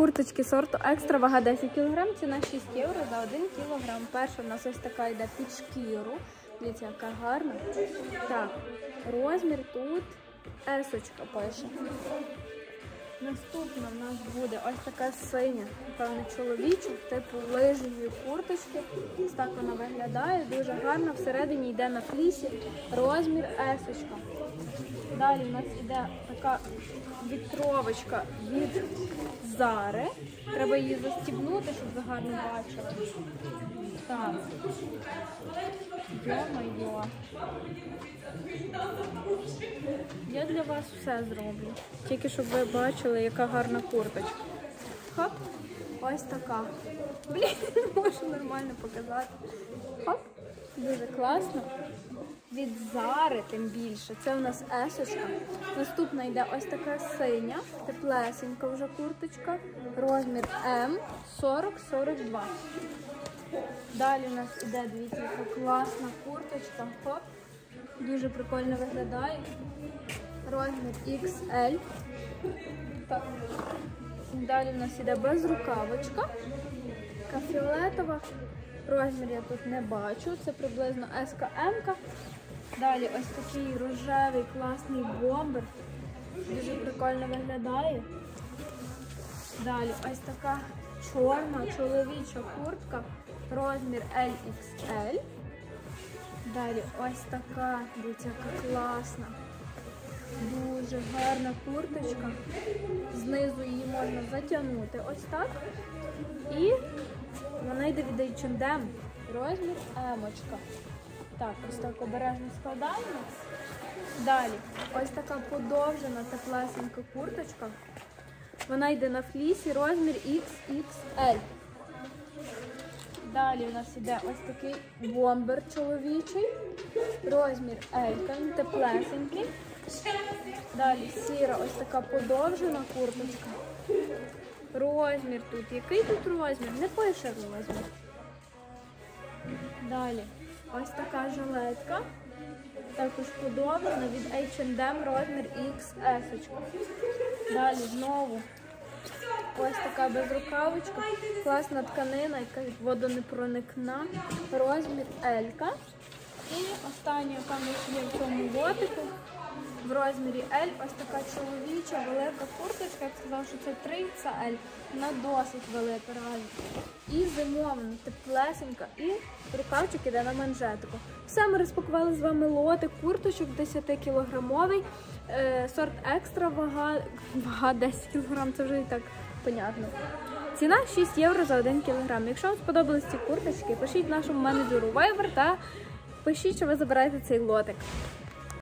курточки сорту екстра, вага 10 кг, ціна 6 євро за 1 кг. Перша в нас ось така йде під шкіру. Дивіться, яка гарна. Так, розмір тут есочка пише. Наступна в нас буде ось така синя, певно, чоловіча, типу лижної курточки. Ось так вона виглядає, дуже гарна. Всередині йде на флісі розмір есочка. Далі у нас йде така вітровочка від Зари. Треба її застібнути, щоб ви гарно бачили. Так. Йо-майо. Я для вас все зроблю. Тільки щоб ви бачили, яка гарна курточка. Хоп, ось така. Блін, не можу нормально показати. Хоп, дуже класно. Від Зари тим більше. Це у нас есочка. Наступна йде ось така синя, теплесенька вже курточка. Розмір М 40-42. Далі у нас іде, дивіться, яка класна курточка. Хоп. Дуже прикольно виглядає. Розмір XL. Так. Далі у нас іде безрукавочка. Така фіолетова. Розмір я тут не бачу. Це приблизно СКМ. Далі ось такий рожевий класний бомбер. Дуже прикольно виглядає. Далі ось така чорна чоловіча куртка. Розмір LXL. Далі ось така, дивіться, яка класна. Дуже гарна курточка. Знизу її можна затягнути ось так. І від H&M. Розмір емочка. Так, ось так обережно складаємо. Далі, ось така подовжена теплесенька курточка. Вона йде на флісі, розмір XXL. Далі у нас іде ось такий бомбер чоловічий. Розмір L, він теплесенький. Далі сіра, ось така подовжена курточка. Розмір тут. Який тут розмір? Не пише розмір. Далі ось така жилетка. Також подовжена від H&M розмір XS. Далі знову ось така безрукавочка. Класна тканина, яка водонепроникна. Розмір L. І остання, яка є в цьому лотику. Розмірі L ось така чоловіча велика курточка. Я б сказала, що це 3XL. Вона досить велика реально. І зимовна, теплесенька, і рукавчик іде на манжетику. Все, ми розпакували з вами лотик курточок 10-кілограмовий. Е, сорт екстра, вага, вага 10 кг, це вже і так понятно. Ціна 6 євро за 1 кілограм. Якщо вам сподобались ці курточки, пишіть нашому менеджеру Viber та пишіть, що ви забираєте цей лотик.